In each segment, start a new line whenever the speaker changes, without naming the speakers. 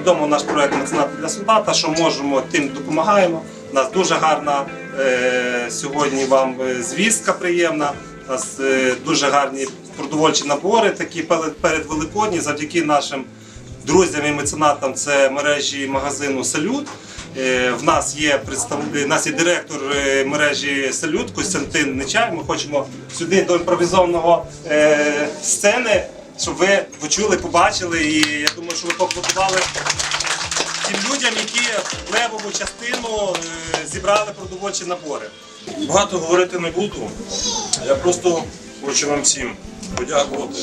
відомо наш проект «Меценати для солдата, що можемо, тим допомагаємо. У нас дуже гарна е, сьогодні вам е, звістка приємна. У нас е, дуже гарні продовольчі набори, такі перед- Великодні, завдяки нашим друзям і меценатам. Це мережі магазину Салют. Е, В нас є представ... в нас є директор е, мережі Салют Костянтин Нечай. Ми хочемо сюди до імпровізованого е, сцени, щоб ви почули, побачили. І я думаю, що ви поаплодували тим людям, які левову частину е, зібрали продовольчі набори.
Багато говорити не буду. Я просто хочу вам всім подякувати.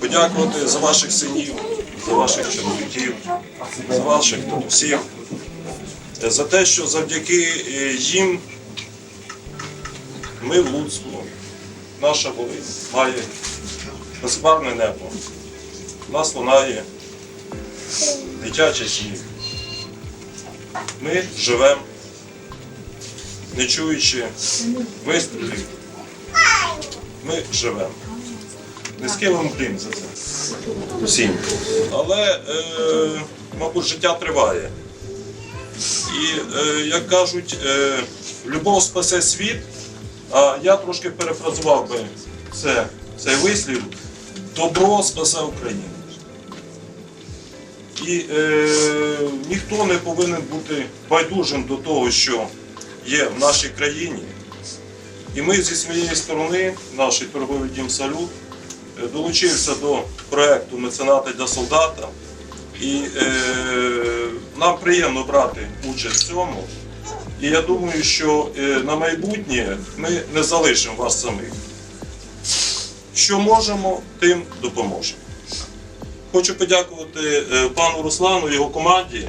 Подякувати за ваших синів, за ваших чоловіків, за ваших всіх. За те, що завдяки е, їм ми в Луцьку, наша Волинь має безбарне небо. У нас лунає дитячий сміх. Ми живемо не чуючи вистрілів, ми живемо. Низький вам плін за це. Всім. Але, е, мабуть, життя триває. І, е, як кажуть, е, любов спасе світ, а я трошки перефразував би це, цей вислів, добро спасе Україну. І е, ніхто не повинен бути байдужим до того, що є в нашій країні. І ми зі своєї сторони, наш торговий дім Салют, е, долучився до проєкту Меценати для солдата. І е, нам приємно брати участь в цьому. І я думаю, що е, на майбутнє ми не залишимо вас самих. Що можемо, тим допоможемо. Хочу подякувати е, пану Руслану і його команді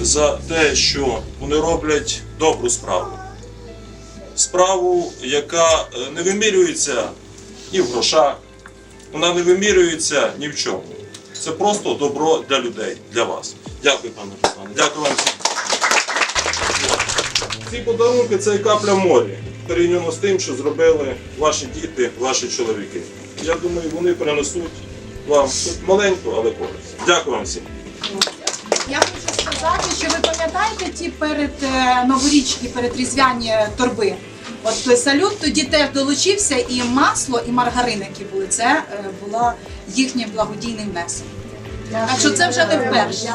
за те, що вони роблять добру справу. Справу, яка е, не вимірюється ні в грошах, вона не вимірюється ні в чому. Це просто добро для людей, для вас. Дякую, пане Руслане. Дякую вам всім. Ці подарунки це капля в морі, порівняно з тим, що зробили ваші діти, ваші чоловіки. Я думаю, вони принесуть вам хоч маленьку, але користь. Дякую вам всім.
Я хочу сказати, що ви пам'ятаєте ті перед е, новорічні, перед різдвяні торби. От той салют тоді теж долучився, і масло, і маргарин, які були, це е, було їхній благодійний внесок. Так що це вже не вперше.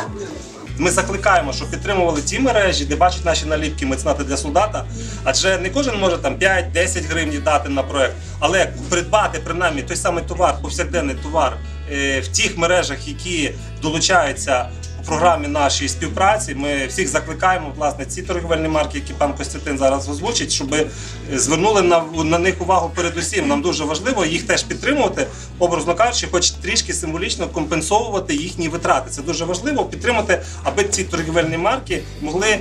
Ми закликаємо, щоб підтримували ті мережі, де бачать наші наліпки меценати для солдата. Адже не кожен може там 5-10 гривень дати на проект, але придбати принаймні той самий товар, повсякденний товар е, в тих мережах, які долучаються у програмі нашої співпраці. Ми всіх закликаємо, власне, ці торговельні марки, які пан Костянтин зараз озвучить, щоб е, звернули на, на них увагу передусім. Нам дуже важливо їх теж підтримувати, образно кажучи, хоч трішки символічно компенсовувати їхні витрати. Це дуже важливо підтримати, аби ці торговельні марки могли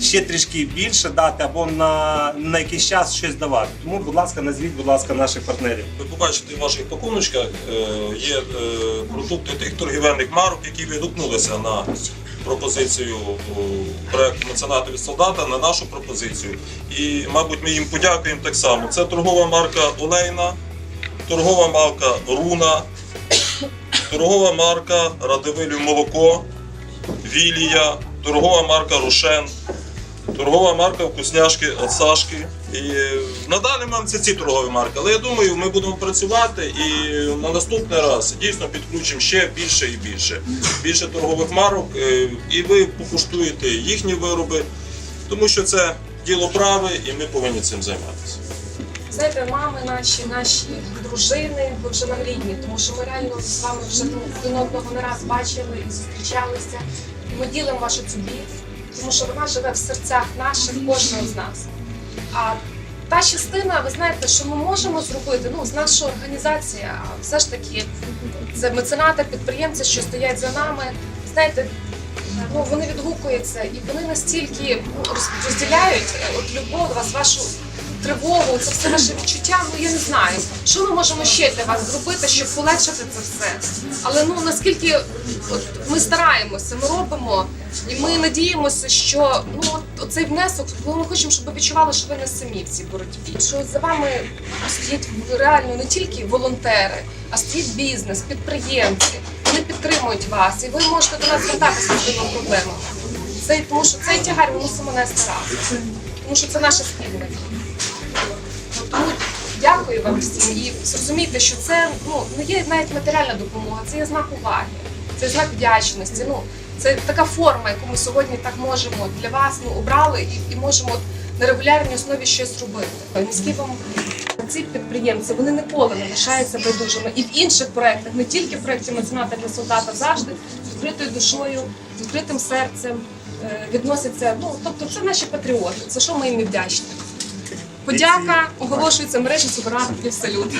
ще трішки більше дати або на, на якийсь час щось давати. Тому, будь ласка, назвіть, будь ласка, наших партнерів.
Ви побачите в ваших пакуночках е, є е, продукти тих торгівельних марок, які відгукнулися на пропозицію о, проекту меценати від солдата, на нашу пропозицію. І, мабуть, ми їм подякуємо так само. Це торгова марка Олейна, торгова марка Руна, торгова марка Радивилів Молоко, Вілія, торгова марка Рошен, торгова марка вкусняшки від Сашки. І е, на даний момент це ці торгові марки. Але я думаю, ми будемо працювати і на наступний раз дійсно підключимо ще більше і більше. Більше торгових марок, е, і ви покуштуєте їхні вироби, тому що це діло праве, і ми повинні цим займатися.
Знаєте, мами наші, наші дружини, ви вже нам рідні, тому що ми реально з вами вже ну, один одного не раз бачили і зустрічалися. І ми ділимо вашу цю біль, тому що вона живе в серцях наших, кожного з нас. А та частина, ви знаєте, що ми можемо зробити, ну, з наша організація, а все ж таки, це меценати, підприємці, що стоять за нами. Знаєте, ну вони відгукуються і вони настільки розділяють е, от любов вас, вашу тривогу, це все ваше відчуття. Ну я не знаю, що ми можемо ще для вас зробити, щоб полегшити це все. Але ну наскільки от, ми стараємося, ми робимо, і ми надіємося, що ну цей внесок, ну, ми хочемо, щоб ви відчували, що ви не самі в цій боротьбі. Що за вами стоять реально не тільки волонтери, а стоїть бізнес, підприємці. Вони підтримують вас, і ви можете до нас звертатися з можливими проблемами. Це тому, що цей тягар ми мусимо нести разом. Тому що це наша спільна. Тому дякую вам всім і зрозумійте, що це ну не є навіть матеріальна допомога, це є знак уваги, це знак вдячності. Ну це така форма, яку ми сьогодні так можемо для вас ну, обрали і, і можемо на регулярній основі щось робити. Міські вам ці підприємці вони ніколи не лишаються байдужими і в інших проєктах, не тільки в проєкті мецената для солдата, завжди з відкритою душою, з відкритим серцем е, відносяться. Ну тобто, це наші патріоти. За що ми їм вдячні. Подяка оголошується мережі супермаркетів салют.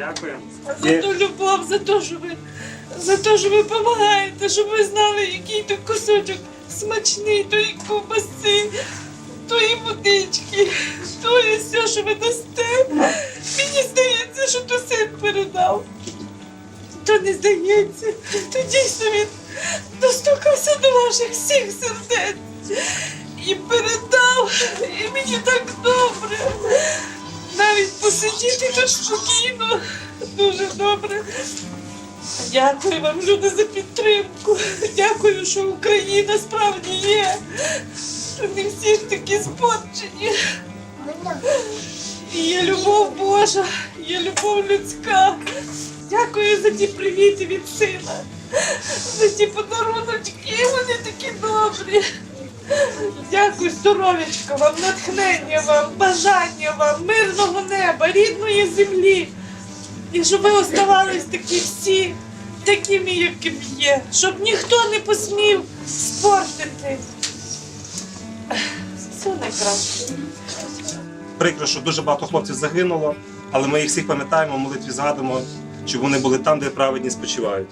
Дякую.
За ту любов, за те, що ви за те, що ви допомагаєте, щоб ви знали, який то кусочок смачний, тої ковбаси, тої водички, то і все, що ви дасте. Мені здається, що то син передав. То не здається. То дійсно він достукався до ваших всіх сердець і передав. І мені так добре. Навіть посидіти тут спокійно. Дуже добре. Дякую вам, люди, за підтримку. Дякую, що Україна справді є. Не всі такі спорчені. І Є любов Божа, є любов людська. Дякую за ті привіти від сина, за ті подаруночки, вони такі добрі. Дякую, здоров'ячка вам, натхнення вам, бажання вам, мирного неба, рідної землі. І щоб ви оставались такі всі, такими, якими є, щоб ніхто не посмів спортити. Все найкраще.
Прикро, що дуже багато хлопців загинуло, але ми їх всіх пам'ятаємо, молитві згадуємо, щоб вони були там, де праведні спочивають.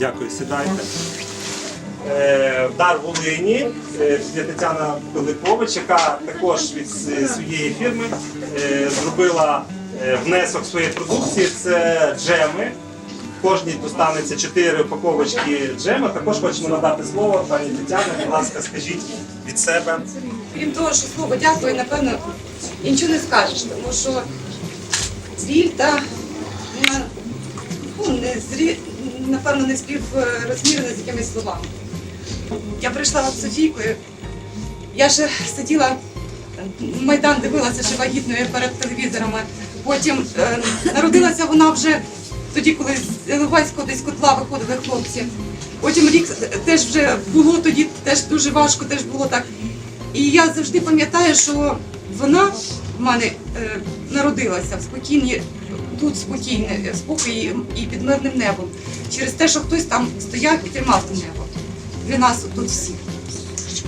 Дякую, сідайте. Е, Дар Волині, е, є Тетяна Пилипович, яка також від своєї фірми е, зробила е, внесок своєї продукції. Це джеми. Кожній достанеться 4 упаковочки джема. Також хочемо надати слово пані Тетяні. Будь ласка, скажіть від себе.
Крім того, що слово дякую, напевно, і нічого не скажеш, тому що біль та ну, не зрі, напевно, не співрозмірена з якимись словами. Я прийшла з Софійкою, я ще сиділа, Майдан дивилася ще вагітною перед телевізорами. Потім е, народилася вона вже тоді, коли з Іловайського десь котла виходили хлопці. Потім рік теж вже було тоді, теж дуже важко, теж було так. І я завжди пам'ятаю, що вона в мене е, народилася в спокійній, тут спокійне, спокій і під мирним небом. Через те, що хтось там стояв і тримав те небо для нас тут всіх.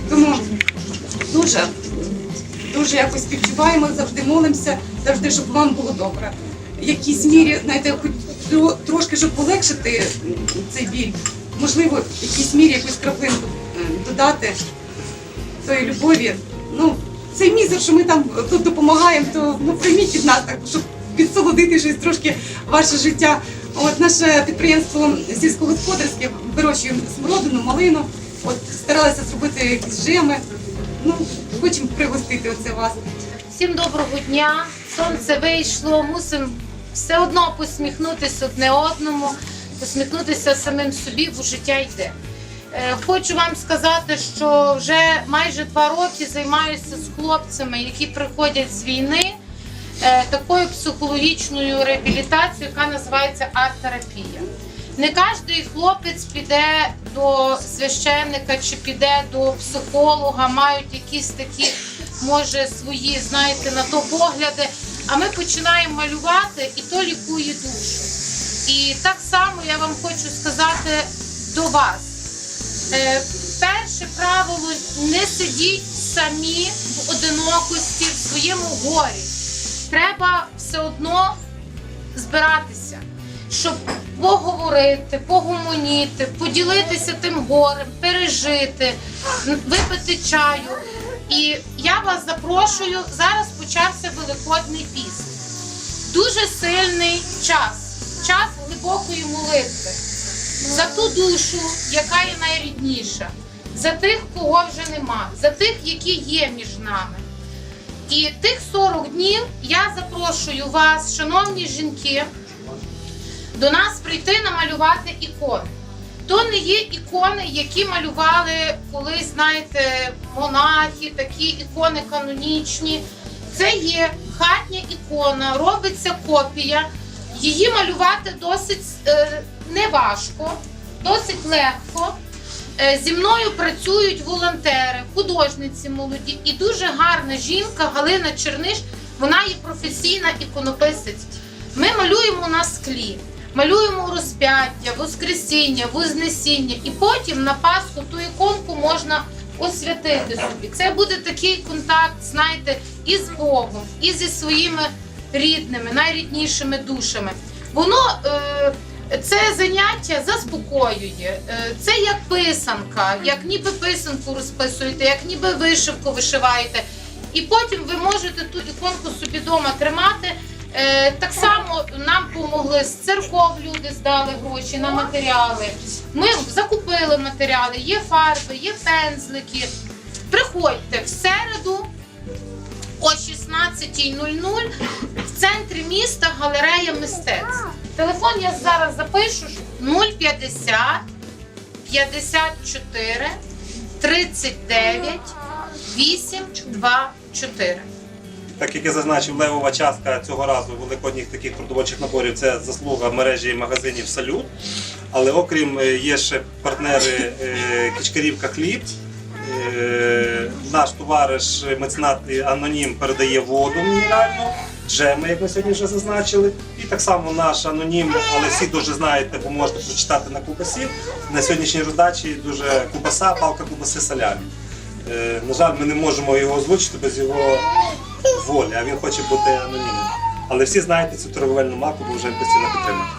Тому дуже, дуже якось співчуваємо, завжди молимося, завжди, щоб вам було добре. В якійсь мірі, знаєте, трошки, щоб полегшити цей біль, можливо, в якійсь мірі якусь краплинку додати тої любові. Ну, цей мізер, що ми там тут допомагаємо, то ну прийміть від нас так, щоб підсолодити щось трошки ваше життя. От наше підприємство сільськогосподарське вирощуємо смородину, малину. От старалися зробити якісь жеми. Ну, хочемо пригостити оце вас.
Всім доброго дня. Сонце вийшло. Мусимо все одно посміхнутися одне одному, посміхнутися самим собі, бо життя йде. Е, Хочу вам сказати, що вже майже два роки займаюся з хлопцями, які приходять з війни, е, такою психологічною реабілітацією, яка називається арт-терапія. Не кожен хлопець піде до священника чи піде до психолога, мають якісь такі, може, свої, знаєте, на то погляди. А ми починаємо малювати, і то лікує душу. І так само я вам хочу сказати до вас. Е, перше правило не сидіть самі в одинокості в своєму горі. Треба все одно збиратися, щоб поговорити, погомоніти, поділитися тим горем, пережити, випити чаю. І я вас запрошую. Зараз почався Великодний піст. Дуже сильний час, час глибокої молитви за ту душу, яка є найрідніша, за тих, кого вже нема, за тих, які є між нами. І тих 40 днів я запрошую вас, шановні жінки, до нас прийти намалювати ікони. То не є ікони, які малювали колись, знаєте, монахи, такі ікони канонічні. Це є хатня ікона, робиться копія. Її малювати досить е, неважко, досить легко. Е, Зі мною працюють волонтери, художниці молоді і дуже гарна жінка Галина Черниш. Вона є професійна іконописець. Ми малюємо на склі, малюємо розп'яття, Воскресіння, Вознесіння, і потім на Пасху ту іконку можна освятити собі. Це буде такий контакт, знаєте, і з Богом, і зі своїми рідними, найріднішими душами. Воно е, це заняття заспокоює. Е, Це як писанка, як ніби писанку розписуєте, як ніби вишивку вишиваєте. І потім ви можете ту іконку собі вдома тримати. Е, Так само нам допомогли з церков, люди здали гроші на матеріали. Ми закупили матеріали, є фарби, є пензлики. Приходьте в середу о 16.00 в центрі міста галерея мистецтв. Телефон я зараз запишу 050 54 39 824.
Так як я зазначив, левова частка цього разу великодніх таких продовольчих наборів це заслуга мережі магазинів Салют. Але окрім е, є ще партнери е, Кичкарівка Хліб. Е, Наш товариш меценат Анонім передає воду мінеральну, джеми, як ми сьогодні вже зазначили. І так само наш анонім, але всі дуже знаєте, бо можете прочитати на кубасі. На сьогоднішній роздачі дуже кубаса, палка кубаси салямі. Е, На жаль, ми не можемо його озвучити без його волі, а він хоче бути анонімним. Але всі знаєте цю торговельну марку, бо вже постійно підтримують.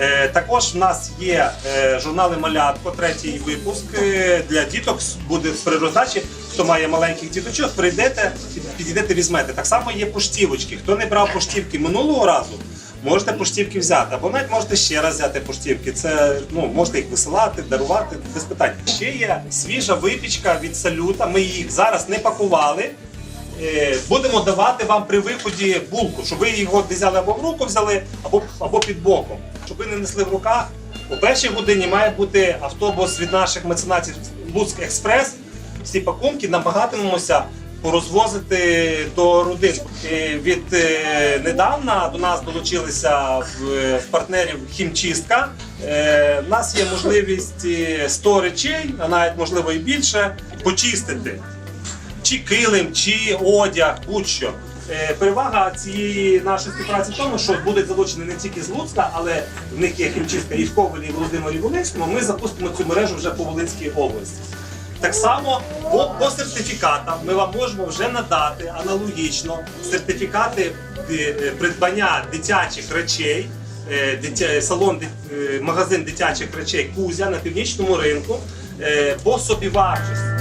Е, також в нас є е, журнали Малятко, третій випуск е, для діток буде при роздачі. Хто має маленьких діточок, прийдете, підійдете, візьмете. Так само є поштівочки. Хто не брав поштівки минулого разу, можете поштівки взяти. Або навіть можете ще раз взяти поштівки. Це ну можете їх висилати, дарувати без питань. Ще є свіжа випічка від салюта. Ми їх зараз не пакували. Будемо давати вам при виході булку, щоб ви його взяли або в руку взяли, або, або під боком. Щоб ви не несли в руках. У першій годині має бути автобус від наших меценатів Луцьк Експрес. Всі пакунки намагатимемося порозвозити до родин. Е, Від е, недавна до нас долучилися в, в партнерів хімчистка. Е, У нас є можливість е, 100 речей, а навіть можливо і більше, почистити чи килим, чи одяг, будь-що. Е, Перевага цієї нашої співпраці в тому, що будуть залучені не тільки з Луцька, але в них є хімчистка і в Ковелі, і в Володимирі Волинському. Ми запустимо цю мережу вже по Волинській області. Так само по, по сертифікатам ми вам можемо вже надати аналогічно сертифікати е, придбання дитячих речей, е, салон, е, магазин дитячих речей Кузя на північному ринку е, по собівартості.